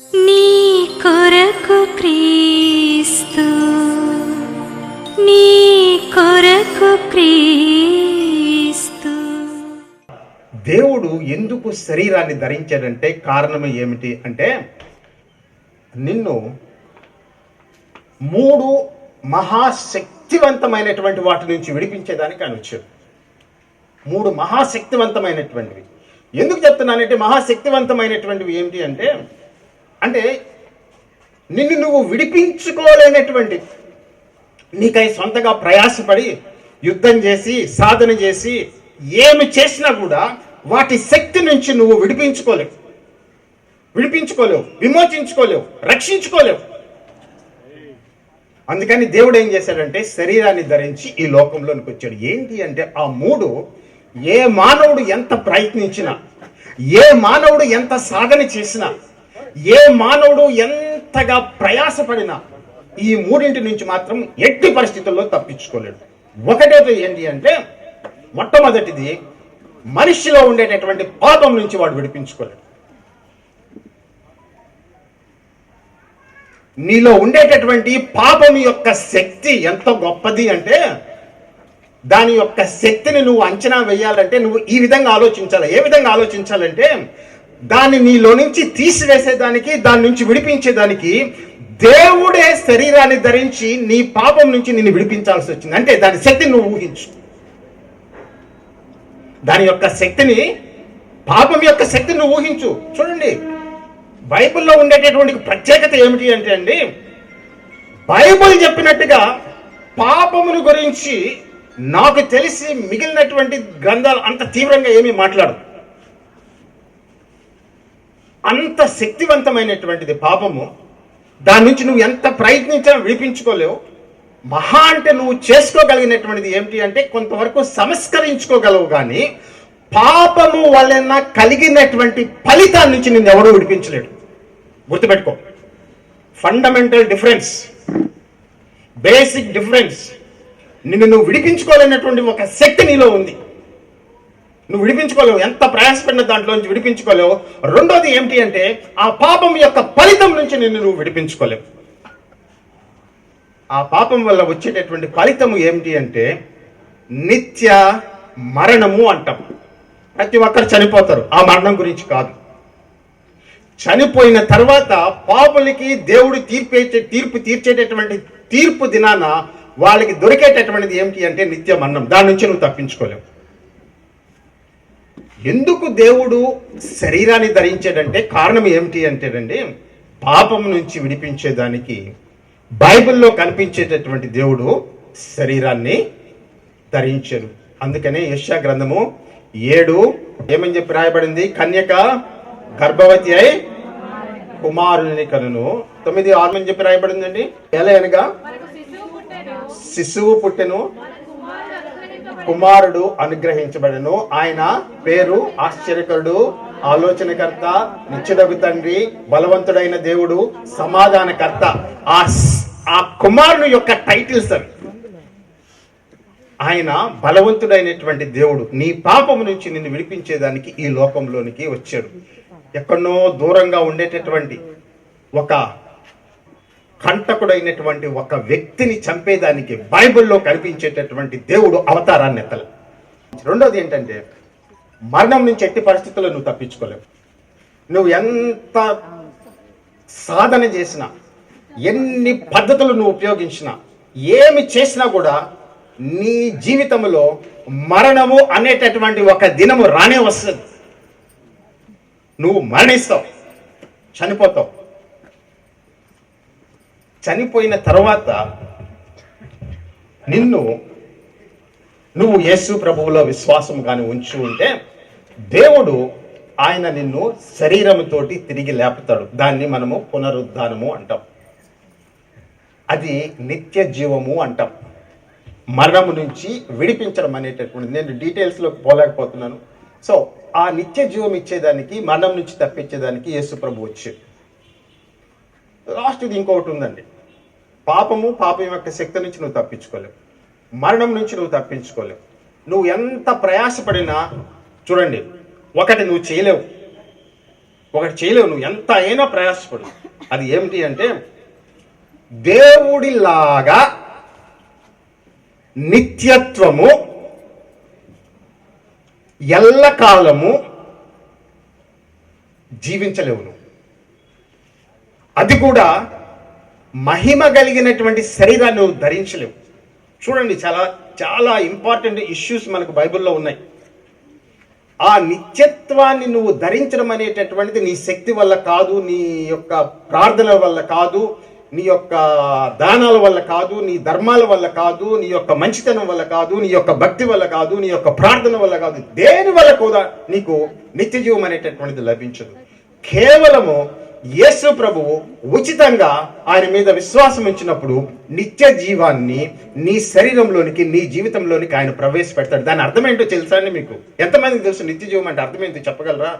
నీ కొరకు క్రీస్తు నీ కొరకు క్రీస్తు. దేవుడు ఎందుకు శరీరాన్ని ధరించాడంటే కారణం ఏమిటి అంటే నిన్ను మూడు మహాశక్తివంతమైనటువంటి వాటి నుంచి విడిపించేదానికి ఆయన వచ్చాడు. మూడు మహాశక్తివంతమైనటువంటివి. ఎందుకు చెప్తున్నానంటే మహాశక్తివంతమైనటువంటివి ఏమిటి అంటే అంటే నిన్ను నువ్వు విడిపించుకోలేనటువంటి నీకై సొంతగా ప్రయాసపడి యుద్ధం చేసి సాధన చేసి ఏమి చేసినా కూడా వాటి శక్తి నుంచి నువ్వు విడిపించుకోలేవు. విడిపించుకోలేవు విమోచించుకోలేవు రక్షించుకోలేవు. అందుకని దేవుడు ఏం చేశాడంటే శరీరాన్ని ధరించి ఈ లోకంలోనికి వచ్చాడు. ఏంటి అంటే ఆ మూడు ఏ మానవుడు ఎంత ప్రయత్నించినా ఏ మానవుడు ఎంత సాధన చేసినా ఏ మానవుడు ఎంతగా ప్రయాసపడినా ఈ మూడింటి నుంచి మాత్రం ఎట్టి పరిస్థితుల్లో తప్పించుకోలేడు. ఒకటేది ఏంటి అంటే మొట్టమొదటిది మనిషిలో ఉండేటటువంటి పాపం నుంచి వాడు విడిపించుకోలేడు. నీలో ఉండేటటువంటి పాపం యొక్క శక్తి ఎంత గొప్పది అంటే దాని యొక్క శక్తిని నువ్వు అంచనా వేయాలంటే నువ్వు ఈ విధంగా ఆలోచించాలి ఏ విధంగా ఆలోచించాలంటే దాన్ని నీలో నుంచి తీసివేసేదానికి దాని నుంచి విడిపించేదానికి దేవుడే శరీరాన్ని ధరించి నీ పాపం నుంచి నిన్ను విడిపించాల్సి వచ్చింది. అంటే దాని శక్తిని నువ్వు ఊహించు. దాని యొక్క శక్తిని పాపం యొక్క శక్తిని నువ్వు ఊహించు. చూడండి బైబిల్లో ఉండేటటువంటి ప్రత్యేకత ఏమిటి అంటే అండి బైబిల్ చెప్పినట్టుగా పాపమును గురించి నాకు తెలిసి మిగిలినటువంటి గ్రంథాలు అంత తీవ్రంగా ఏమీ మాట్లాడదు అంత శక్తివంతమైనటువంటిది పాపము దాని నుంచి నువ్వు ఎంత ప్రయత్నించినా విడిపించుకోలేవు. మహా అంటే నువ్వు చేసుకోగలిగినటువంటిది ఏమిటి అంటే కొంతవరకు సంస్కరించుకోగలవు కానీ పాపము వలన కలిగినటువంటి ఫలితాన్ని నుంచి నేను ఎవడూ విడిపించలేడు. గుర్తుపెట్టుకో. ఫండమెంటల్ డిఫరెన్స్ బేసిక్ డిఫరెన్స్ నిన్ను నువ్వు విడిపించుకోలేనటువంటి ఒక శక్తి నీలో ఉంది. నువ్వు విడిపించుకోలేవు. ఎంత ప్రయాసపడిన దాంట్లో నుంచి విడిపించుకోలేవు. రెండోది ఏమిటి అంటే ఆ పాపం యొక్క ఫలితం నుంచి నిన్ను నువ్వు విడిపించుకోలేవు. ఆ పాపం వల్ల వచ్చేటటువంటి ఫలితము ఏమిటి అంటే నిత్య మరణము అంటాం. ప్రతి ఒక్కరు చనిపోతారు. ఆ మరణం గురించి కాదు. చనిపోయిన తర్వాత పాపులకి దేవుడు తీర్పేచే తీర్పు తీర్చేటటువంటి తీర్పు దినాన వాళ్ళకి దొరికేటటువంటిది ఏమిటి అంటే నిత్య మరణం. దాని నుంచి నువ్వు తప్పించుకోలేవు. ఎందుకు దేవుడు శరీరాన్ని ధరించాడంటే కారణం ఏమిటి అంటేనండి పాపం నుంచి విడిపించేదానికి బైబిల్లో కనిపించేటటువంటి దేవుడు శరీరాన్ని ధరించారు అందుకనే యశా గ్రంథము ఏడు ఏమని చెప్పి రాయబడింది? కన్యక గర్భవతి అయి కుమారుని కనును. తొమ్మిది ఆరు అని చెప్పి రాయబడిందండి? ఎలా అనగా? శిశువు పుట్టెను. కుమారుడు అనుగ్రహించబడను. ఆయన పేరు ఆశ్చర్యకరుడు ఆలోచనకర్త నిత్యుడగు తండ్రి బలవంతుడైన దేవుడు సమాధానకర్త. ఆ ఆ కుమారుని యొక్క టైటిల్స్ అవి. ఆయన బలవంతుడైనటువంటి దేవుడు. నీ పాపము నుంచి నిన్ను విడిపించేదానికి ఈ లోకంలోనికి వచ్చాడు. ఎక్కడో దూరంగా ఉండేటటువంటి ఒక కంటకుడైనటువంటి ఒక వ్యక్తిని చంపేదానికి బైబిల్లో కనిపించేటటువంటి దేవుడు అవతారాన్ని ఎత్తలు. రెండోది ఏంటంటే మరణం నుంచి ఎట్టి పరిస్థితుల్లో నువ్వు తప్పించుకోలేవు. నువ్వు ఎంత సాధన చేసినా ఎన్ని పద్ధతులు నువ్వు ఉపయోగించినా ఏమి చేసినా కూడా నీ జీవితంలో మరణము అనేటటువంటి ఒక దినము రానే వస్తుంది. నువ్వు మరణిస్తావు చనిపోతావు. చనిపోయిన తర్వాత నిన్ను నువ్వు యేసు ప్రభువులో విశ్వాసం కానీ ఉంచి ఉంటే దేవుడు ఆయన నిన్ను శరీరముతోటి తిరిగి లేపుతాడు. దాన్ని మనము పునరుద్ధానము అంటాం. అది నిత్య జీవము అంటాం. మరణము నుంచి విడిపించడం అనేటటువంటి నేను డీటెయిల్స్లోకి పోలేకపోతున్నాను. సో ఆ నిత్య జీవం ఇచ్చేదానికి మరణం నుంచి తప్పించేదానికి యేసు ప్రభు వచ్చి లాస్ట్ ఇది ఇంకొకటి ఉందండి. పాపము పాపం యొక్క శక్తి నుంచి నువ్వు తప్పించుకోలేవు. మరణం నుంచి నువ్వు తప్పించుకోలేవు. నువ్వు ఎంత ప్రయాసపడినా చూడండి ఒకటి నువ్వు చేయలేవు. ఒకటి చేయలేవు నువ్వు. ఎంత అయినా ప్రయాసపడు. అది ఏమిటి అంటే దేవుడిలాగా నిత్యత్వము ఎల్లకాలము జీవించలేవు నువ్వు. అది కూడా మహిమ కలిగినటువంటి శరీరాన్ని నువ్వు ధరించలేవు. చూడండి చాలా చాలా ఇంపార్టెంట్ ఇష్యూస్ మనకు బైబిల్లో ఉన్నాయి. ఆ నిత్యత్వాన్ని నువ్వు ధరించడం అనేటటువంటిది నీ శక్తి వల్ల కాదు నీ యొక్క ప్రార్థనల వల్ల కాదు నీ యొక్క దానాల వల్ల కాదు నీ ధర్మాల వల్ల కాదు నీ యొక్క మంచితనం వల్ల కాదు నీ యొక్క భక్తి వల్ల కాదు నీ యొక్క ప్రార్థన వల్ల కాదు. దేని వల్ల కూడా నీకు నిత్య జీవం అనేటటువంటిది లభించదు. కేవలము యేసు ప్రభువు ఉచితంగా ఆయన మీద విశ్వాసం ఉంచినప్పుడు నిత్య జీవాన్ని నీ శరీరంలోనికి నీ జీవితంలోనికి ఆయన ప్రవేశపెడతాడు. దాని అర్థం ఏంటో తెలుసా అండి మీకు? ఎంతమందికి తెలుసు నిత్య జీవం అంటే అర్థం ఏంటి చెప్పగలరా?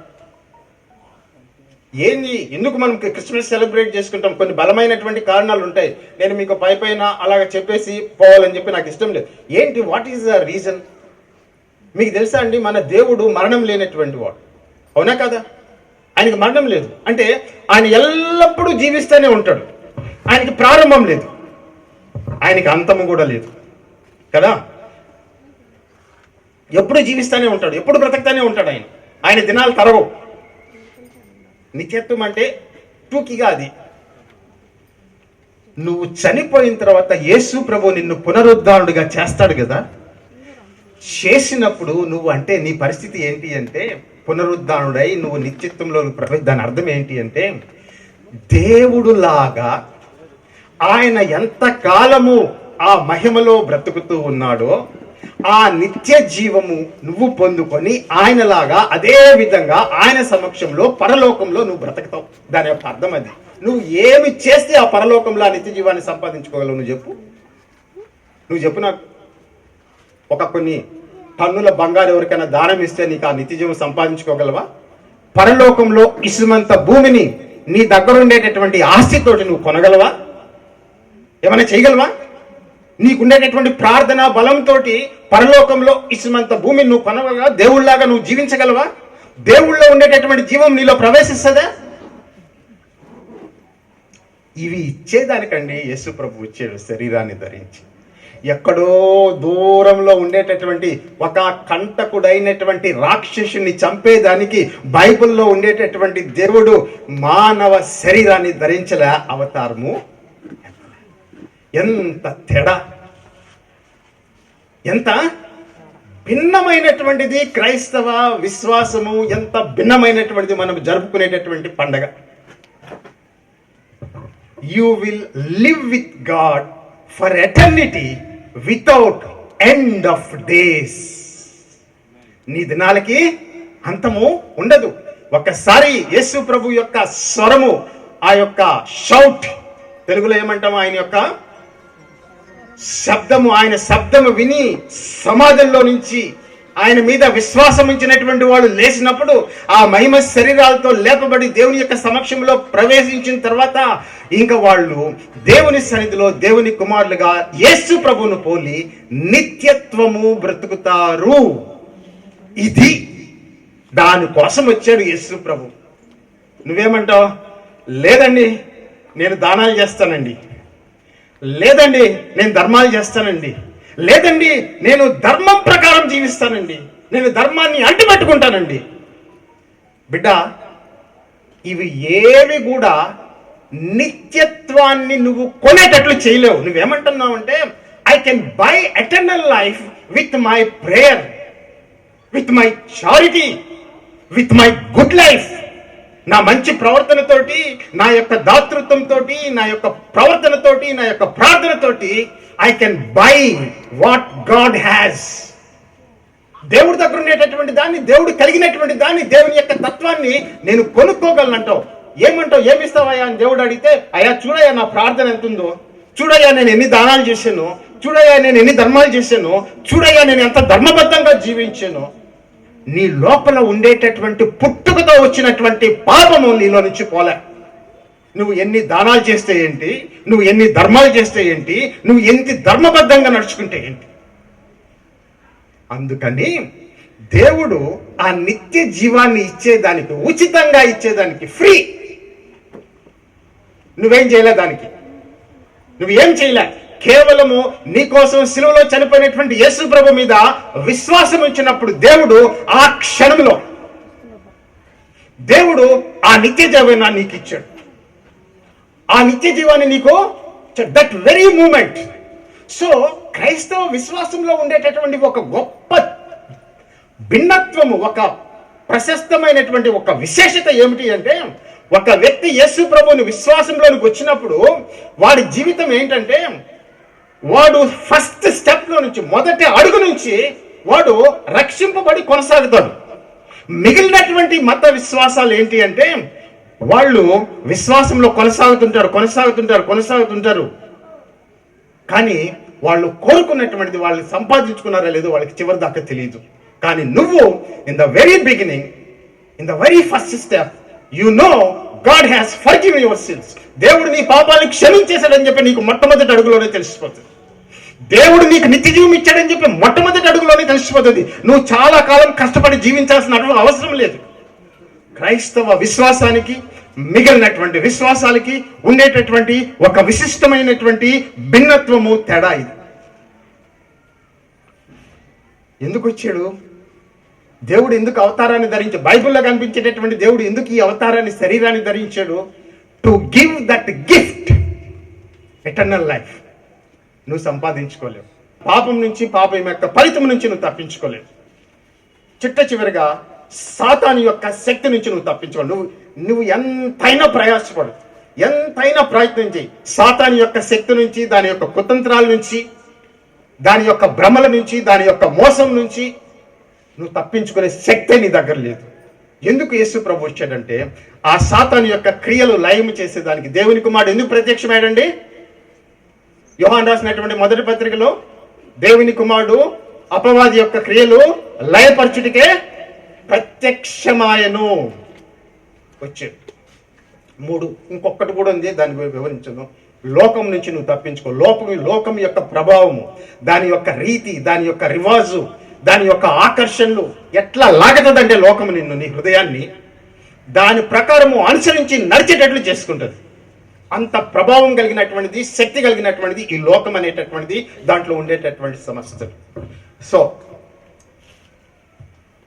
ఏంది? ఎందుకు మనం క్రిస్మస్ సెలబ్రేట్ చేసుకుంటాం? కొన్ని బలమైనటువంటి కారణాలు ఉంటాయి. నేను మీకు పై పైన అలాగ చెప్పేసి పోవాలని చెప్పి నాకు ఇష్టం లేదు. ఏంటి? వాట్ ఈస్ ద రీజన్ మీకు తెలుసా అండి? మన దేవుడు మరణం లేనటువంటి వాడు. అవునా కదా? ఆయనకి మరణం లేదు. అంటే ఆయన ఎల్లప్పుడూ జీవిస్తూనే ఉంటాడు. ఆయనకి ప్రారంభం లేదు. ఆయనకి అంతము కూడా లేదు. కదా? ఎప్పుడు జీవిస్తూనే ఉంటాడు. ఎప్పుడు బ్రతకతానే ఉంటాడు ఆయన. ఆయన దినాలు తరగవు. నిత్యత్వం అంటే టూకిగా అది. నువ్వు చనిపోయిన తర్వాత యేసు ప్రభు నిన్ను పునరుద్ధారుడిగా చేస్తాడు కదా? చేసినప్పుడు నువ్వు అంటే నీ పరిస్థితి ఏంటి అంటే పునరుద్ధానుడై నువ్వు నిత్యత్వంలో ప్రవేశ దాని అర్థం ఏంటి అంటే దేవుడులాగా ఆయన ఎంత కాలము ఆ మహిమలో బ్రతుకుతూ ఉన్నాడో ఆ నిత్య జీవము నువ్వు పొందుకొని ఆయనలాగా అదే విధంగా ఆయన సమక్షంలో పరలోకంలో నువ్వు బ్రతుకుతావు. దాని యొక్క అర్థం అది. నువ్వు ఏమి చేస్తే ఆ పరలోకంలో ఆ నిత్య జీవాన్ని సంపాదించుకోగలవు నువ్వు చెప్పు. నువ్వు చెప్పు నాకు. ఒక కొన్ని టన్నుల బంగారు ఎవరికైనా దానం ఇస్తే నీకు ఆ నిత్యజీవం సంపాదించుకోగలవా? పరలోకంలో ఇసుమంత భూమిని నీ దగ్గర ఉండేటటువంటి ఆస్తితోటి నువ్వు కొనగలవా? ఏమైనా చేయగలవా? నీకుండేటటువంటి ప్రార్థన బలంతో పరలోకంలో ఇసుమంత భూమిని నువ్వు కొనగలవా? దేవుళ్ళలాగా నువ్వు జీవించగలవా? దేవుళ్ళలో ఉండేటటువంటి జీవం నీలో ప్రవేశిస్తుందా? ఇవి ఇచ్చేదానికండి యేసు ప్రభు ఇచ్చే శరీరాన్ని ధరించి. ఎక్కడో దూరంలో ఉండేటటువంటి ఒక కంటకుడైనటువంటి రాక్షసుని చంపేదానికి బైబిల్లో ఉండేటటువంటి దేవుడు మానవ శరీరాన్ని ధరించలే అవతారము. ఎంత తేడా! ఎంత భిన్నమైనటువంటిది క్రైస్తవ విశ్వాసము ఎంత భిన్నమైనటువంటిది మనం జరుపుకునేటటువంటి పండగ. You will live with God for eternity without end of days నీ దినాలకి అంతము ఉండదు. ఒక్కసారి యేసు ప్రభు యొక్క స్వరము ఆ యొక్క షౌట్ తెలుగులో ఏమంటాము? ఆయన యొక్క శబ్దము ఆయన శబ్దము విని సమాజంలో నుంచి ఆయన మీద విశ్వాసం ఉంచినటువంటి వాళ్ళు లేచినప్పుడు ఆ మహిమ శరీరాలతో లేపబడి దేవుని యొక్క సమక్షంలో ప్రవేశించిన తర్వాత ఇంకా వాళ్ళు దేవుని సన్నిధిలో దేవుని కుమారులుగా యేసు ప్రభును పోలి నిత్యత్వము బ్రతుకుతారు. ఇది దానికోసం వచ్చాడు యేసు ప్రభు. నువ్వేమంటావు? లేదండి నేను దానాలు చేస్తానండి. లేదండి నేను ధర్మాలు చేస్తానండి. లేదండి నేను ధర్మం ప్రకారం జీవిస్తానండి. నేను ధర్మాన్ని అంటిపెట్టుకుంటానండి బిడ్డ ఇవి ఏవి కూడా నిత్యత్వాన్ని నువ్వు కొనేటట్లు చేయలేవు. నువ్వేమంటున్నావు అంటే I can buy eternal life with my prayer with my charity with my good life నా మంచి ప్రవర్తనతోటి నా యొక్క దాతృత్వంతో నా యొక్క ప్రవర్తనతోటి నా యొక్క ప్రార్థనతోటి I can buy what God has దేవుడి దగ్గర ఉండేటటువంటి దాన్ని దేవుడు కలిగినటువంటి దాన్ని దేవుని యొక్క తత్వాన్ని నేను కొనుక్కోగలనంటావు. ఏమంటావు? ఏమిస్తావయ్యా అని దేవుడు అడిగితే అయ్యా చూడయ్యా నా ప్రార్థన ఎంత ఉందో చూడయ్యా నేను ఎన్ని దానాలు చేశాను. చూడయ్యా నేను ఎన్ని ధర్మాలు చేశాను. చూడయ్యా నేను ఎంత ధర్మబద్ధంగా జీవించాను. నీ లోపల ఉండేటటువంటి పుట్టుకతో వచ్చినటువంటి పాపము నీలో నుంచి పోలే. నువ్వు ఎన్ని దానాలు చేస్తే ఏంటి? నువ్వు ఎన్ని ధర్మాలు చేస్తే ఏంటి? నువ్వు ఎంత ధర్మబద్ధంగా నడుచుకుంటే ఏంటి? అందుకని దేవుడు ఆ నిత్య జీవాన్ని ఇచ్చేదానికి ఉచితంగా ఇచ్చేదానికి ఫ్రీ నువ్వేం చేయలే దానికి? నువ్వేం చేయలే? కేవలము నీకోసం సిలువలో చనిపోయినటువంటి యేసు ప్రభు మీద విశ్వాసం ఉంచినప్పుడు దేవుడు ఆ క్షణంలో దేవుడు ఆ నిత్య జీవాన్ని నీకు ఇచ్చాడు. ఆ నిత్య జీవాన్ని నీకు దట్ వెరీ మూమెంట్ సో క్రైస్తవ విశ్వాసంలో ఉండేటటువంటి ఒక గొప్ప భిన్నత్వము ఒక ప్రశస్తమైనటువంటి ఒక విశేషత ఏమిటి అంటే ఒక వ్యక్తి యేసు ప్రభువుని విశ్వాసంలోనికి వచ్చినప్పుడు వాడి జీవితం ఏంటంటే వాడు ఫస్ట్ స్టెప్లో నుంచి మొదటి అడుగు నుంచి వాడు రక్షింపబడి కొనసాగుతాడు. మిగిలినటువంటి మత విశ్వాసాలు ఏంటి అంటే వాళ్ళు విశ్వాసంలో కొనసాగుతుంటారు కొనసాగుతుంటారు కొనసాగుతుంటారు. కానీ వాళ్ళు కోరుకున్నటువంటిది వాళ్ళు సంపాదించుకున్నారా లేదో వాళ్ళకి చివరి దాకా తెలియదు. కానీ నువ్వు in the very beginning in the very first step you know God has forgive your sins దేవుడు నీ పాపాలను క్షమించేశాడని చెప్పి నీకు మొట్టమొదటి అడుగులోనే తెలిసిపోతుంది. దేవుడు నీకు నిత్య జీవం ఇచ్చాడని చెప్పి మొట్టమొదటి అడుగులోనే తెలిసిపోతుంది. నువ్వు చాలా కాలం కష్టపడి జీవించాల్సిన అవసరం లేదు. క్రైస్తవ విశ్వాసానికి మిగిలినటువంటి విశ్వాసాలకి ఉండేటటువంటి ఒక విశిష్టమైనటువంటి భిన్నత్వము తేడా ఇది. ఎందుకు వచ్చాడు? దేవుడు ఎందుకు అవతారాన్ని ధరించి బైబిల్లో కనిపించేటటువంటి దేవుడు ఎందుకు ఈ అవతారాన్ని శరీరాన్ని ధరించాడు? To give that gift eternal life. నువ్వు సంపాదించుకోలేవు. పాపం నుంచి పాపం యొక్క ఫలితం నుంచి నువ్వు తప్పించుకోలేవు. చిట్ట చివరిగా సాతాని యొక్క శక్తి నుంచి నువ్వు తప్పించుకో. నువ్వు నువ్వు ఎంతైనా ప్రయాసపడు. ఎంతైనా ప్రయత్నం చేయి. సాతాని యొక్క శక్తి నుంచి దాని యొక్క కుతంత్రాల నుంచి దాని యొక్క భ్రమల నుంచి దాని యొక్క మోసం నుంచి నువ్వు తప్పించుకునే శక్తే నీ దగ్గర లేదు. ఎందుకు యేసు ప్రభు వచ్చాడంటే ఆ సాతాను యొక్క క్రియలు లయం చేసేదానికి దేవుని కుమారుడు ఎందుకు ప్రత్యక్షమాడండి యోహాన్ రాసినటువంటి మొదటి పత్రికలో దేవుని కుమారుడు అపవాది యొక్క క్రియలు లయపరచుటికే ప్రత్యక్షమాయను. వచ్చాడు మూడు ఇంకొకటి కూడా ఉంది దాని వివరించను. లోకం నుంచి నువ్వు తప్పించుకో. లోకం లోకం యొక్క ప్రభావము దాని యొక్క రీతి దాని యొక్క రివాజు దాని యొక్క ఆకర్షణలు ఎట్లా లాగుతుందంటే లోకం నిన్ను నీ హృదయాన్ని? దాని ప్రకారము అనుసరించి నడిచేటట్లు చేసుకుంటుంది. అంత ప్రభావం కలిగినటువంటిది శక్తి కలిగినటువంటిది ఈ లోకం అనేటటువంటిది దాంట్లో ఉండేటటువంటి సమస్యలు. సో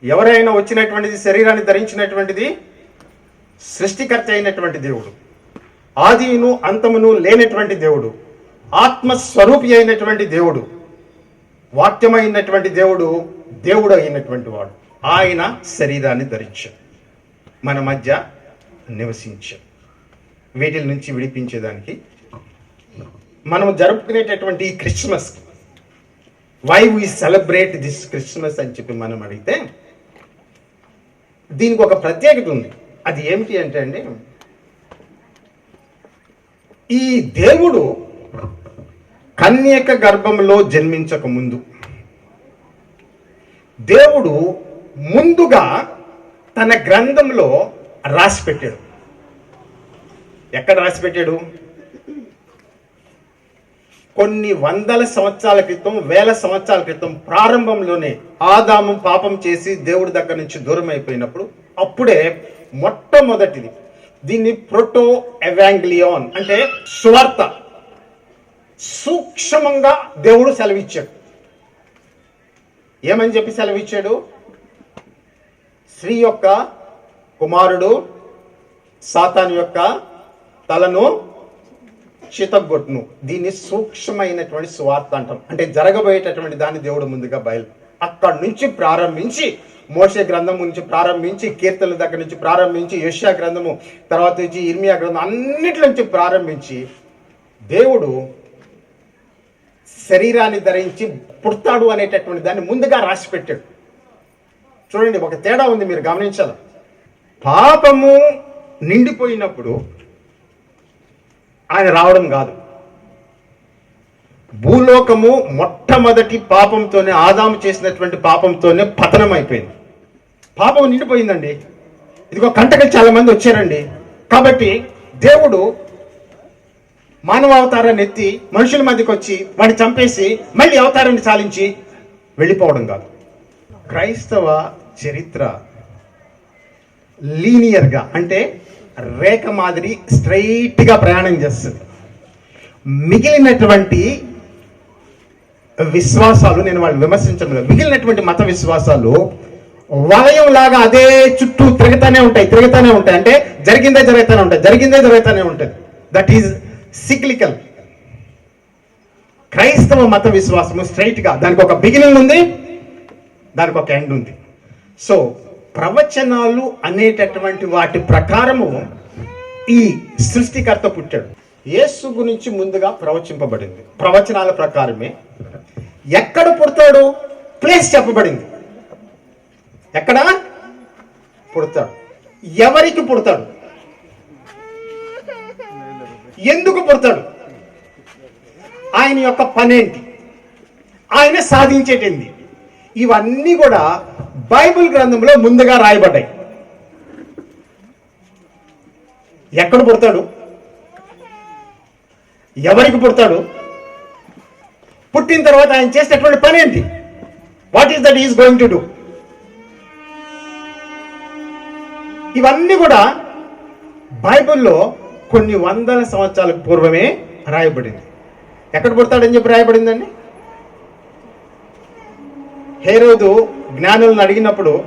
ఎవరైనా వచ్చినటువంటిది శరీరాన్ని ధరించినటువంటిది సృష్టికర్త అయినటువంటి దేవుడు. ఆదిను అంతమును లేనటువంటి దేవుడు. ఆత్మస్వరూపి అయినటువంటి దేవుడు. వాక్యమైనటువంటి దేవుడు దేవుడు అయినటువంటి వాడు. ఆయన శరీరాన్ని ధరించాడు మన మధ్య నివసించాడు వీటి నుంచి విడిపించేదానికి మనం జరుపుకునేటటువంటి ఈ Christmas why we celebrate this Christmas అని చెప్పి మనం అడిగితే దీనికి ఒక ప్రత్యేకత ఉంది. అది ఏమిటి అంటే అండి ఈ దేవుడు కన్యక గర్భంలో జన్మించక ముందు దేవుడు ముందుగా తన గ్రంథంలో రాసి పెట్టాడు. ఎక్కడ రాసి పెట్టాడు? కొన్ని వందల సంవత్సరాల క్రితం వేల సంవత్సరాల క్రితం ప్రారంభంలోనే ఆదాము పాపం చేసి దేవుడి దగ్గర నుంచి దూరం అయిపోయినప్పుడు అప్పుడే మొట్టమొదటిది దీన్ని ప్రోటో ఎవాంగ్లియాన్ అంటే సువార్త. సూక్ష్మంగా దేవుడు సెలవిచ్చాడు. ఏమని చెప్పి సెలవిచ్చాడు? స్త్రీ యొక్క కుమారుడు సాతాను యొక్క తలను చితగొట్టును దీన్ని సూక్ష్మమైనటువంటి స్వార్థ అంటాం అంటే జరగబోయేటటువంటి దాన్ని దేవుడు ముందుగా బయలు అక్కడి నుంచి ప్రారంభించి మోసే గ్రంథం నుంచి ప్రారంభించి కీర్తనల దగ్గర నుంచి ప్రారంభించి యష్యా గ్రంథము తర్వాత నుంచి ఇర్మియా గ్రంథం అన్నిటి నుంచి ప్రారంభించి దేవుడు శరీరాన్ని ధరించి పుడతాడు అనేటటువంటి దాన్ని ముందుగా రాసి పెట్టాడు చూడండి ఒక తేడా ఉంది మీరు గమనించాలి. పాపము నిండిపోయినప్పుడు ఆయన రావడం కాదు. భూలోకము మొట్టమొదటి పాపంతోనే ఆదాము చేసినటువంటి పాపంతోనే పతనం అయిపోయింది పాపం నిండిపోయిందండి. ఇదిగో కంటకలు చాలా మంది వచ్చారండి. కాబట్టి దేవుడు మానవ అవతారాన్ని ఎత్తి మనుషుల మధ్యకి వచ్చి వాడిని చంపేసి మళ్ళీ అవతారాన్ని చాలించి వెళ్ళిపోవడం కాదు. క్రైస్తవ చరిత్ర లీనియర్గా అంటే రేఖ మాదిరి స్ట్రైట్గా ప్రయాణం చేస్తుంది. మిగిలినటువంటి విశ్వాసాలు నేను వాళ్ళు విమర్శించడం మిగిలినటువంటి మత విశ్వాసాలు వలయం లాగా అదే చుట్టూ తిరుగుతూనే ఉంటాయి తిరుగుతానే ఉంటాయి. అంటే జరిగిందే జరుగుతూనే ఉంటాయి జరిగిందే జరుగుతూనే ఉంటుంది దట్ ఈజ్ సిక్లికల్ క్రైస్తవ మత విశ్వాసము స్ట్రైట్గా దానికి ఒక బిగినింగ్ ఉంది దానికి ఒక ఎండ్ ఉంది. సో ప్రవచనాలు అనేటటువంటి వాటి ప్రకారము ఈ సృష్టికర్త పుట్టాడు. యేసు గురించి ముందుగా ప్రవచింపబడింది. ప్రవచనాల ప్రకారమే. ఎక్కడ పుడతాడు? ప్లేస్ చెప్పబడింది. ఎక్కడ? పుడతాడు. ఎవరికి పుడతాడు? ఎందుకు పుడతాడు? ఆయన యొక్క పనేంటి? ఆయన సాధించేటింది? ఇవన్నీ కూడా బైబిల్ గ్రంథంలో ముందుగా రాయబడ్డాయి. ఎక్కడ పుడతాడు? ఎవరికి పుడతాడు? పుట్టిన తర్వాత ఆయన చేసేటటువంటి పని ఏంటి? What is that is going to do ఇవన్నీ కూడా బైబిల్లో కొన్ని వందల సంవత్సరాల పూర్వమే రాయబడింది. ఎక్కడ పుడతాడని చెప్పి రాయబడిందండి? హేరోదు జ్ఞానులను అడిగినప్పుడు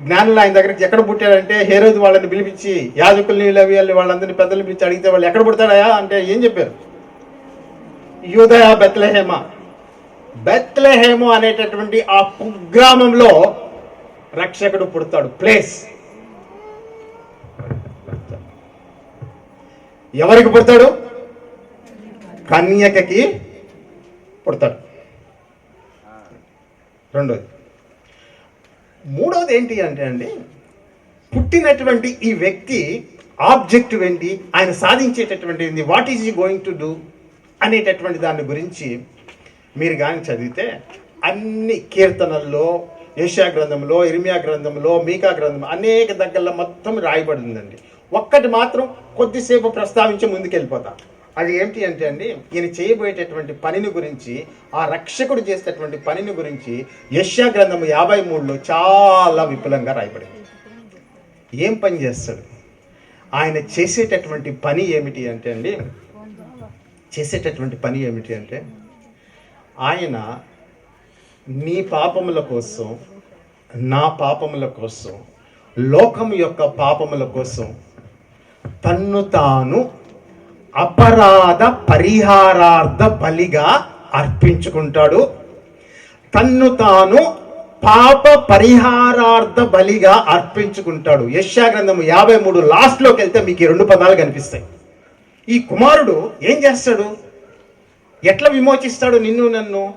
జ్ఞానులు ఆయన దగ్గరికి ఎక్కడ పుట్టాడంటే హేరోదు వాళ్ళని పిలిపించి యాజకుల్ని లవ్యాల్ని వాళ్ళందరినీ పెద్దలు పిలిచి అడిగితే వాళ్ళు ఎక్కడ పుడతాడా అంటే ఏం చెప్పారు? యూదయ బెత్లహేమ. బెత్లహేము అనేటటువంటి ఆ కుగ్రామంలో రక్షకుడు పుడతాడు. ప్లేస్. ఎవరికి పుడతాడు? కన్యకకి పుడతాడు. రెండోది. మూడోది ఏంటి అంటే అండి పుట్టినటువంటి ఈ వ్యక్తి ఆబ్జెక్టివ్ ఏంటి ఆయన సాధించేటటువంటి ఏంటి what is he going to do అనేటటువంటి దాని గురించి మీరు కానీ చదివితే అన్ని కీర్తనల్లో ఏషియా గ్రంథంలో ఇర్మియా గ్రంథంలో మీకా గ్రంథం అనేక దగ్గరలో మొత్తం రాయబడిందండి. ఒక్కటి మాత్రం కొద్దిసేపు ప్రస్తావించి ముందుకెళ్ళిపోతాను అది ఏంటి అంటే అండి ఈయన చేయబోయేటటువంటి పనిని గురించి ఆ రక్షకుడు చేసేటటువంటి పనిని గురించి యష్యా గ్రంథం యాభై మూడులో చాలా విపులంగా రాయబడింది. ఏం పని చేస్తాడు? ఆయన చేసేటటువంటి పని ఏమిటి అంటే అండి చేసేటటువంటి పని ఏమిటి అంటే ఆయన నీ పాపముల కోసం నా పాపముల కోసం లోకం యొక్క పాపముల కోసం తన్ను తాను అపరాధ పరిహారార్థ బలిగా అర్పించుకుంటాడు. తన్ను తాను పాప పరిహారార్థ బలిగా అర్పించుకుంటాడు. యశాగ్రంథము యాభై మూడు లాస్ట్లోకి వెళ్తే మీకు ఈ రెండు పదాలు కనిపిస్తాయి. ఈ కుమారుడు ఏం చేస్తాడు? ఎట్లా విమోచిస్తాడు నిన్ను నన్ను?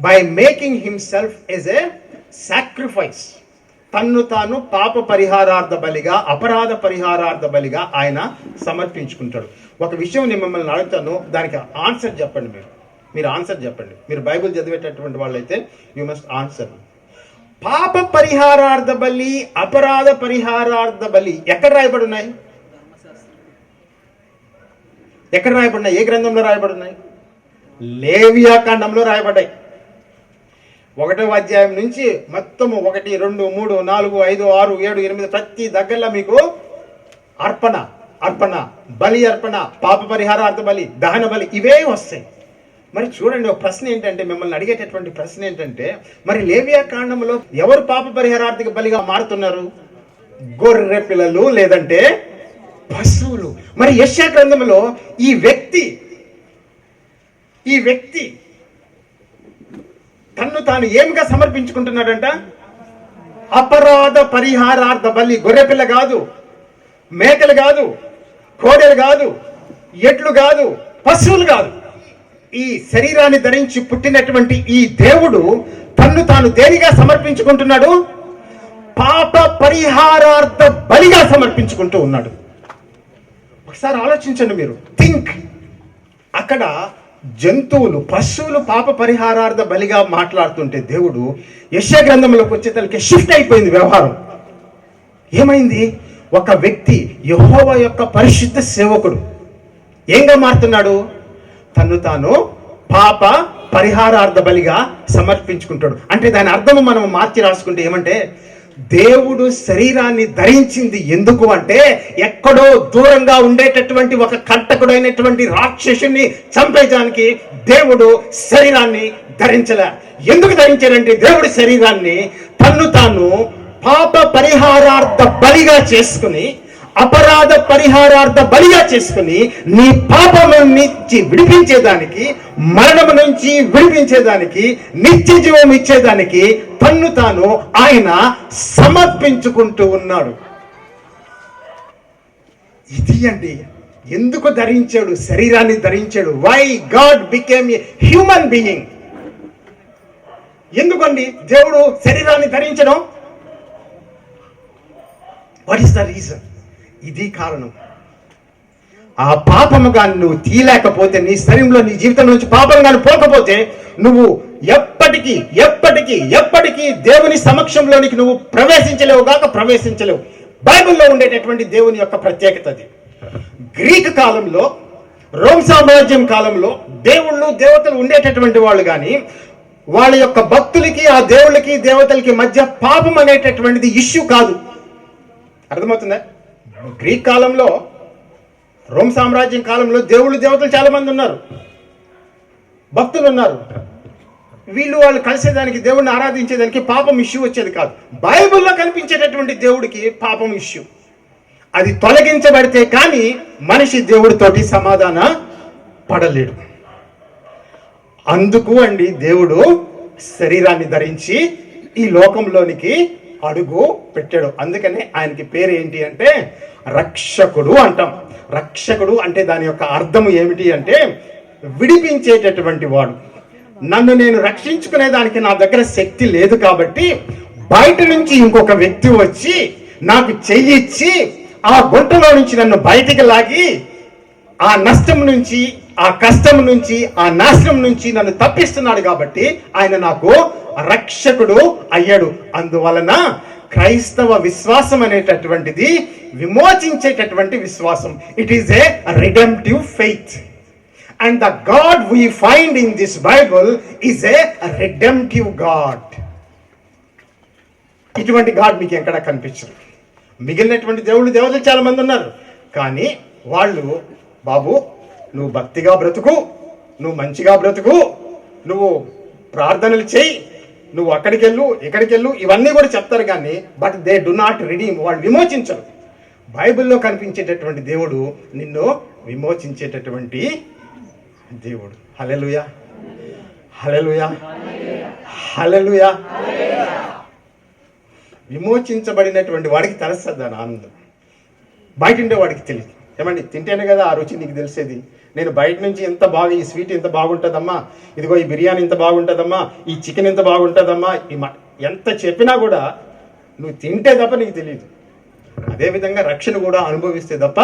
By making himself as a sacrifice తన్ను తాను పాప పరిహారార్థ బలిగా అపరాధ పరిహారార్థ బలిగా ఆయన సమర్పించుకుంటాడు. ఒక విషయం నేను మిమ్మల్ని అడుగుతాను దానికి ఆన్సర్ చెప్పండి మీరు. మీరు ఆన్సర్ చెప్పండి. మీరు బైబిల్ చదివేటటువంటి వాళ్ళైతే యు మస్ట్ ఆన్సర్ పాప పరిహారార్థ బలి అపరాధ పరిహారార్థ బలి ఎక్కడ రాయబడి ఉన్నాయి? ఎక్కడ రాయబడినాయి ఏ గ్రంథంలో రాయబడినాయి లేవియా కాండంలో రాయబడ్డాయి. ఒకటో అధ్యాయం నుంచి మొత్తము ఒకటి రెండు మూడు నాలుగు ఐదు ఆరు ఏడు ఎనిమిది ప్రతి దగ్గరలో మీకు అర్పణ అర్పణ బలి అర్పణ పాప పరిహారార్థ బలి దహన బలి ఇవే వస్తాయి. మరి చూడండి ఒక ప్రశ్న ఏంటంటే మిమ్మల్ని అడిగేటటువంటి ప్రశ్న ఏంటంటే మరి లేవియా కాండంలో ఎవరు పాప పరిహారార్థిక బలిగా మారుతున్నారు? గొర్రె పిల్లలు లేదంటే పశువులు. మరి యశ్యా గ్రంథంలో ఈ వ్యక్తి ఈ వ్యక్తి తన్ను తాను ఏమిగా సమర్పించుకుంటున్నాడంట? అపరాధ పరిహారార్థ బలి గొర్రెపిల్ల కాదు మేకలు కాదు కోడెలు కాదు ఎడ్లు కాదు పశువులు కాదు. ఈ శరీరాన్ని ధరించి పుట్టినటువంటి ఈ దేవుడు తన్ను తాను దేనిగా సమర్పించుకుంటున్నాడు? పాప పరిహారార్థ బలిగా సమర్పించుకుంటూ ఉన్నాడు. ఒకసారి ఆలోచించండి మీరు. థింక్. అక్కడ జంతువులు పశువులు పాప పరిహారార్థ బలిగా మాట్లాడుతుంటే దేవుడు యశ గ్రంథంలోకి వచ్చేతలకి షిఫ్ట్ అయిపోయింది వ్యవహారం. ఏమైంది? ఒక వ్యక్తి యహోవ యొక్క పరిశుద్ధ సేవకుడు. ఏంగా మారుతున్నాడు? తను తాను పాప పరిహారార్థ బలిగా సమర్పించుకుంటాడు అంటే దాని అర్థము మనం మార్చి రాసుకుంటే ఏమంటే దేవుడు శరీరాన్ని ధరించింది ఎందుకు అంటే ఎక్కడో దూరంగా ఉండేటటువంటి ఒక కంటకుడైనటువంటి రాక్షసుని చంపేయడానికి దేవుడు శరీరాన్ని ధరించలే. ఎందుకు ధరించారంటే దేవుడి శరీరాన్ని తన్ను తాను పాప పరిహారార్థ బలిగా చేసుకుని అపరాధ పరిహారార్థ బలిగా చేసుకుని నీ పాపము నుంచి విడిపించేదానికి మరణము నుంచి విడిపించేదానికి నిత్య జీవం ఇచ్చేదానికి తన్ను తాను ఆయన సమర్పించుకుంటూ ఉన్నాడు. ఇది అండి. ఎందుకు ధరించాడు? శరీరాన్ని ధరించాడు. Why God became a human being ఎందుకండి? దేవుడు శరీరాన్ని ధరించడం? వాట్ ఈస్ ద రీజన్ ఇది కారణం. ఆ పాపము కానీ నువ్వు తీయలేకపోతే నీ శరీరంలో నీ జీవితం నుంచి పాపం కానీ పోకపోతే నువ్వు ఎప్పటికీ ఎప్పటికీ ఎప్పటికీ దేవుని సమక్షంలోనికి నువ్వు ప్రవేశించలేవు కాక ప్రవేశించలేవు. బైబిల్లో ఉండేటటువంటి దేవుని యొక్క ప్రత్యేకత అది. గ్రీక్ కాలంలో రోమ్ సామ్రాజ్యం కాలంలో దేవుళ్ళు దేవతలు ఉండేటటువంటి వాళ్ళు కానీ వాళ్ళ యొక్క భక్తులకి ఆ దేవుళ్ళకి దేవతలకి మధ్య పాపం అనేటటువంటిది ఇష్యూ కాదు. అర్థమవుతుందా? గ్రీక్ కాలంలో రోమ్ సామ్రాజ్యం కాలంలో దేవుళ్ళు దేవతలు చాలామంది ఉన్నారు. భక్తులు ఉన్నారు వీళ్ళు వాళ్ళు కలిసేదానికి దేవుడిని ఆరాధించేదానికి పాపం ఇష్యూ వచ్చేది కాదు. బైబిల్లో కనిపించేటటువంటి దేవుడికి పాపం ఇష్యూ. అది తొలగించబడితే కానీ మనిషి దేవుడితోటి సమాధాన పడలేడు. అందుకు అండి దేవుడు శరీరాన్ని ధరించి ఈ లోకంలోనికి అడుగు పెట్టాడు. అందుకనే ఆయనకి పేరు ఏంటి అంటే రక్షకుడు అంటాం. రక్షకుడు అంటే దాని యొక్క అర్థము ఏమిటి అంటే విడిపించేటటువంటి వాడు. నన్ను నేను రక్షించుకునే దానికి నా దగ్గర శక్తి లేదు కాబట్టి బయట నుంచి ఇంకొక వ్యక్తి వచ్చి నాకు చెయ్యిచ్చి ఆ గుంటలో నుంచి నన్ను బయటికి లాగి ఆ నష్టం నుంచి ఆ కష్టం నుంచి ఆ నాశనం నుంచి నన్ను తప్పిస్తున్నాడు కాబట్టి ఆయన నాకు రక్షకుడు అయ్యాడు. అందువలన క్రైస్తవ విశ్వాసం అనేటటువంటిది విమోచించేటటువంటి విశ్వాసం. It is a redemptive faith and the God we find in this Bible is a redemptive God ఇటువంటి గాడ్ మీకు ఎక్కడ కనిపించరు. మిగిలినటువంటి దేవుళ్ళు దేవతలు చాలా మంది ఉన్నారు. కానీ వాళ్ళు బాబు నువ్వు భక్తిగా బ్రతుకు నువ్వు మంచిగా బ్రతుకు నువ్వు ప్రార్థనలు చేయి నువ్వు అక్కడికి వెళ్ళు ఇక్కడికి వెళ్ళు ఇవన్నీ కూడా చెప్తారు కానీ but they do not redeem వాళ్ళు విమోచించరు. బైబిల్లో కనిపించేటటువంటి దేవుడు నిన్ను విమోచించేటటువంటి దేవుడు. హలెలుయా హలెలుయా హలెలుయా విమోచించబడినటువంటి వాడికి తెలుస్తుంది దాని ఆనందం బయట ఉండే వాడికి తెలియదు ఏమండి తింటేనే కదా ఆ రుచి నీకు తెలిసేది? నేను బయట నుంచి ఎంత బాగా ఈ స్వీట్ ఎంత బాగుంటుందమ్మా ఇదిగో ఈ బిర్యానీ ఎంత బాగుంటుందమ్మా ఈ చికెన్ ఎంత బాగుంటుందమ్మా ఈ మ- ఎంత చెప్పినా కూడా నువ్వు తింటే తప్ప నీకు తెలియదు అదేవిధంగా రక్షణ కూడా అనుభవిస్తే తప్ప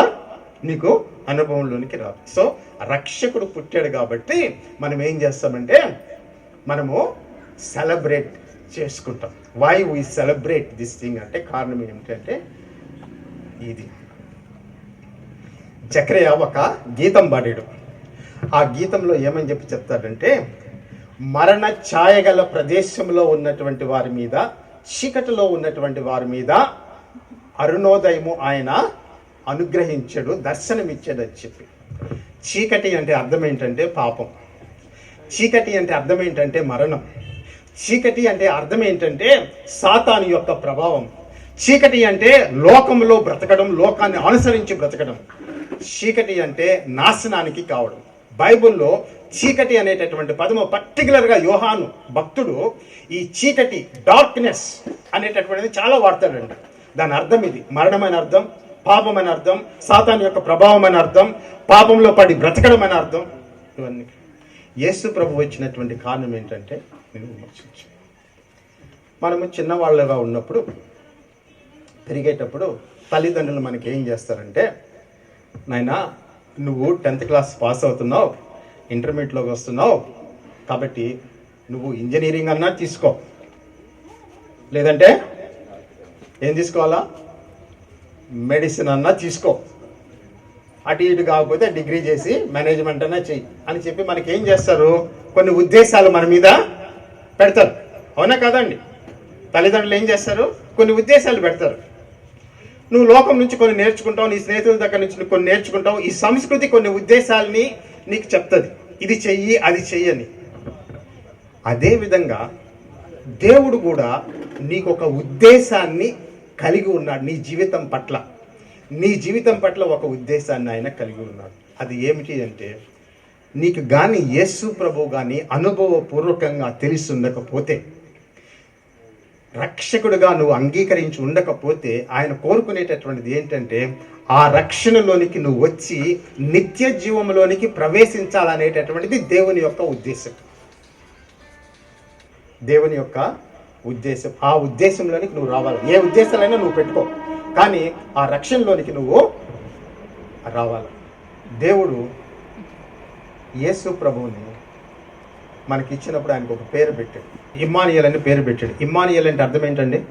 నీకు అనుభవంలోనికి రాదు. సో రక్షకుడు పుట్టాడు కాబట్టి మనం ఏం చేస్తామంటే మనము సెలబ్రేట్ చేసుకుంటాం. Why we celebrate this thing అంటే కారణం ఏమిటంటే ఇది. చక్రయ్య ఒక గీతం పాడాడు. ఆ గీతంలో ఏమని చెప్పి చెప్తాడంటే మరణ ఛాయగల ప్రదేశంలో ఉన్నటువంటి వారి మీద చీకటిలో ఉన్నటువంటి వారి మీద అరుణోదయము ఆయన అనుగ్రహించాడు దర్శనమిచ్చాడు అని చెప్పి. చీకటి అంటే అర్థం ఏంటంటే పాపం. చీకటి అంటే అర్థం ఏంటంటే మరణం. చీకటి అంటే అర్థం ఏంటంటే సాతాను యొక్క ప్రభావం. చీకటి అంటే లోకంలో బ్రతకడం లోకాన్ని అనుసరించి బ్రతకడం. చీకటి అంటే నాశనానికి కావడం. బైబిల్లో చీకటి అనేటటువంటి పదము పర్టికులర్గా యోహాను భక్తుడు ఈ చీకటి డార్క్నెస్ అనేటటువంటిది చాలా వాడతాడండి. దాని అర్థం ఇది. మరణమైన అర్థం పాపం అని అర్థం సాతాన్ యొక్క ప్రభావం అని అర్థం పాపంలో పడి బ్రతకడం అని అర్థం ఇవన్నీ. యేసు ప్రభు వచ్చినటువంటి కారణం ఏంటంటే నేను విమర్శించు. మనము చిన్నవాళ్ళగా ఉన్నప్పుడు పెరిగేటప్పుడు తల్లిదండ్రులు మనకి ఏం చేస్తారంటే నాయనా నువ్వు టెన్త్ క్లాస్ పాస్ అవుతున్నావు ఇంటర్మీడియట్లోకి వస్తున్నావు కాబట్టి నువ్వు ఇంజనీరింగ్ అన్నా తీసుకో. లేదంటే ఏం తీసుకోవాలా? మెడిసిన్ అన్నా తీసుకో. అటు ఇటు కాకపోతే డిగ్రీ చేసి మేనేజ్మెంట్ అన్నా చెయ్యి అని చెప్పి మనకి ఏం చేస్తారు? కొన్ని ఉద్దేశాలు మన మీద పెడతారు. అవునా కదండి తల్లిదండ్రులు ఏం చేస్తారు? కొన్ని ఉద్దేశాలు పెడతారు. నువ్వు లోకం నుంచి కొన్ని నేర్చుకుంటావు నీ స్నేహితుల దగ్గర నుంచి కొన్ని నేర్చుకుంటావు ఈ సంస్కృతి కొన్ని ఉద్దేశాలని నీకు చెప్తుంది. ఇది చెయ్యి అది చెయ్యని అదేవిధంగా దేవుడు కూడా నీకు ఒక ఉద్దేశాన్ని కలిగి ఉన్నాడు నీ జీవితం పట్ల. నీ జీవితం పట్ల ఒక ఉద్దేశాన్ని ఆయన కలిగి ఉన్నాడు. అది ఏమిటి అంటే నీకు కానీ యేసు ప్రభు కానీ అనుభవపూర్వకంగా తెలిసి ఉండకపోతే రక్షకుడుగా నువ్వు అంగీకరించి ఉండకపోతే ఆయన కోరుకునేటటువంటిది ఏంటంటే ఆ రక్షణలోనికి నువ్వు వచ్చి నిత్య జీవంలోనికి ప్రవేశించాలనేటటువంటిది దేవుని యొక్క ఉద్దేశం. దేవుని యొక్క ఉద్దేశం. ఆ ఉద్దేశంలోనికి నువ్వు రావాలి. ఏ ఉద్దేశాలైనా నువ్వు పెట్టుకో. కానీ ఆ రక్షణలోనికి నువ్వు రావాలి. దేవుడు యేసు ప్రభువుని మనకి ఇచ్చినప్పుడు ఆయనకు ఒక పేరు పెట్టాడు. ఇమ్మానియల్ అని పేరు పెట్టాడు. ఇమ్మానియల్ అంటే అర్థం ఏంటండి?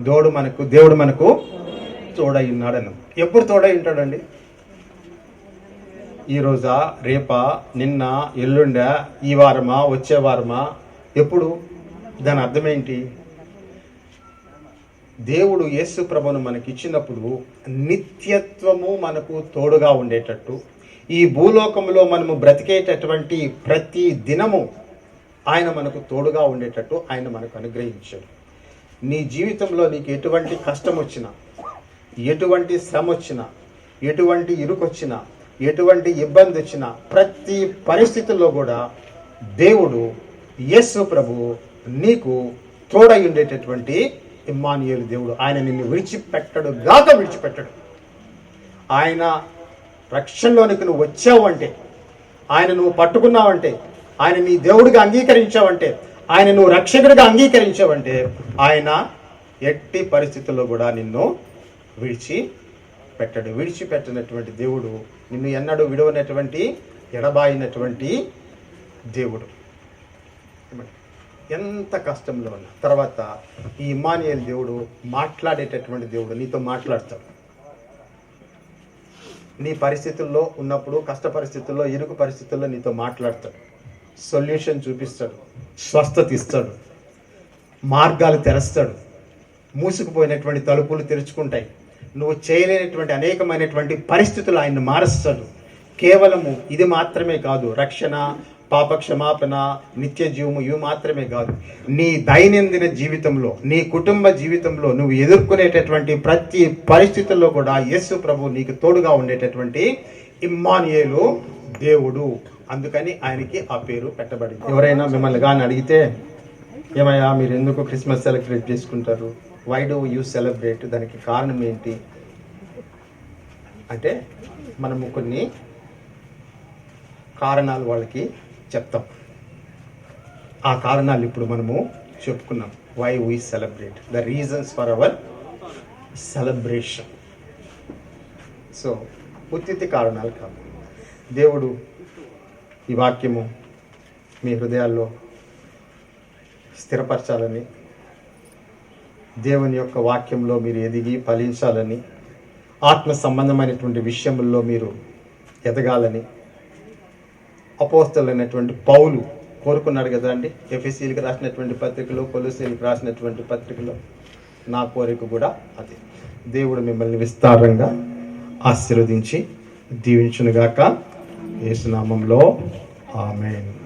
దోడు మనకు దేవుడు మనకు తోడై ఉన్నాడు అన్నాం ఎప్పుడు తోడై ఉంటాడండి? ఈ రోజా రేపా నిన్న ఎల్లుండా ఈ వారమా వచ్చే వారమా? ఎప్పుడు? దాని అర్థం ఏంటి? దేవుడు యేసు ప్రభును మనకిచ్చినప్పుడు నిత్యత్వము మనకు తోడుగా ఉండేటట్టు. ఈ భూలోకంలో మనము బ్రతికేటటువంటి ప్రతి దినము ఆయన మనకు తోడుగా ఉండేటట్టు ఆయన మనకు అనుగ్రహించాడు. నీ జీవితంలో నీకు ఎటువంటి కష్టం వచ్చినా ఎటువంటి శ్రమ వచ్చినా ఎటువంటి ఇరుకొచ్చినా ఎటువంటి ఇబ్బంది వచ్చినా ప్రతి పరిస్థితుల్లో కూడా దేవుడు యేసు ప్రభు నీకు తోడై ఉండేటటువంటి ఇమ్మానియులు దేవుడు. ఆయన నిన్ను విడిచిపెట్టడు గాక విడిచిపెట్టడు. ఆయన రక్షణలోనికి నువ్వు వచ్చావు అంటే ఆయన నువ్వు పట్టుకున్నావంటే ఆయన నీ దేవుడిగా అంగీకరించావంటే ఆయన నువ్వు రక్షకుడిగా అంగీకరించావంటే ఆయన ఎట్టి పరిస్థితుల్లో కూడా నిన్ను విడిచి పెట్టడు. విడిచిపెట్టినటువంటి దేవుడు నిన్ను ఎన్నడూ విడవనటువంటి ఎడబాయినటువంటి దేవుడు. ఎంత కష్టంలో ఉన్నా. తర్వాత ఈ ఇమానియల్ దేవుడు మాట్లాడేటటువంటి దేవుడు నీతో మాట్లాడతాడు నీ పరిస్థితుల్లో ఉన్నప్పుడు కష్ట పరిస్థితుల్లో ఇరుకు పరిస్థితుల్లో నీతో మాట్లాడతాడు. సొల్యూషన్ చూపిస్తాడు. స్వస్థత ఇస్తాడు మార్గాలు తెరస్తాడు. మూసుకుపోయినటువంటి తలుపులు తెరుచుకుంటాయి. నువ్వు చేయలేనటువంటి అనేకమైనటువంటి పరిస్థితులు ఆయన్ని మారుస్తాడు. కేవలము ఇది మాత్రమే కాదు. రక్షణ పాపక్షమాపణ నిత్య జీవము ఇవి మాత్రమే కాదు. నీ దైనందిన జీవితంలో నీ కుటుంబ జీవితంలో నువ్వు ఎదుర్కొనేటటువంటి ప్రతి పరిస్థితుల్లో కూడా యేసు ప్రభు నీకు తోడుగా ఉండేటటువంటి ఇమ్మానియేలు దేవుడు. అందుకని ఆయనకి ఆ పేరు పెట్టబడింది. ఎవరైనా మిమ్మల్ని కానీ అడిగితే ఏమయ్యా మీరు ఎందుకు క్రిస్మస్ సెలబ్రేట్ చేసుకుంటారు? వై డూ యూ సెలబ్రేట్ దానికి కారణం ఏంటి? అంటే మనము కొన్ని కారణాలు వాళ్ళకి చెప్తాం. ఆ కారణాలు ఇప్పుడు మనము చెప్పుకున్నాం. Why we celebrate the reasons for our celebration so ఉత్తి కారణాలు కాదు. దేవుడు ఈ వాక్యము మీ హృదయాల్లో స్థిరపరచాలని దేవుని యొక్క వాక్యంలో మీరు ఎదిగి ఫలించాలని ఆత్మ సంబంధమైనటువంటి విషయముల్లో మీరు ఎదగాలని అపోస్తలైనటువంటి పౌలు కోరుకున్నాడు కదా అండి? ఎఫ్ఎస్సీలకు రాసినటువంటి పత్రికలో కొలుసీలకు రాసినటువంటి పత్రికలో. నా కోరిక కూడా అదే. దేవుడు మిమ్మల్ని విస్తారంగా ఆశీర్వదించి దీవించునుగాక. యేసునామంలో. ఆమెన్.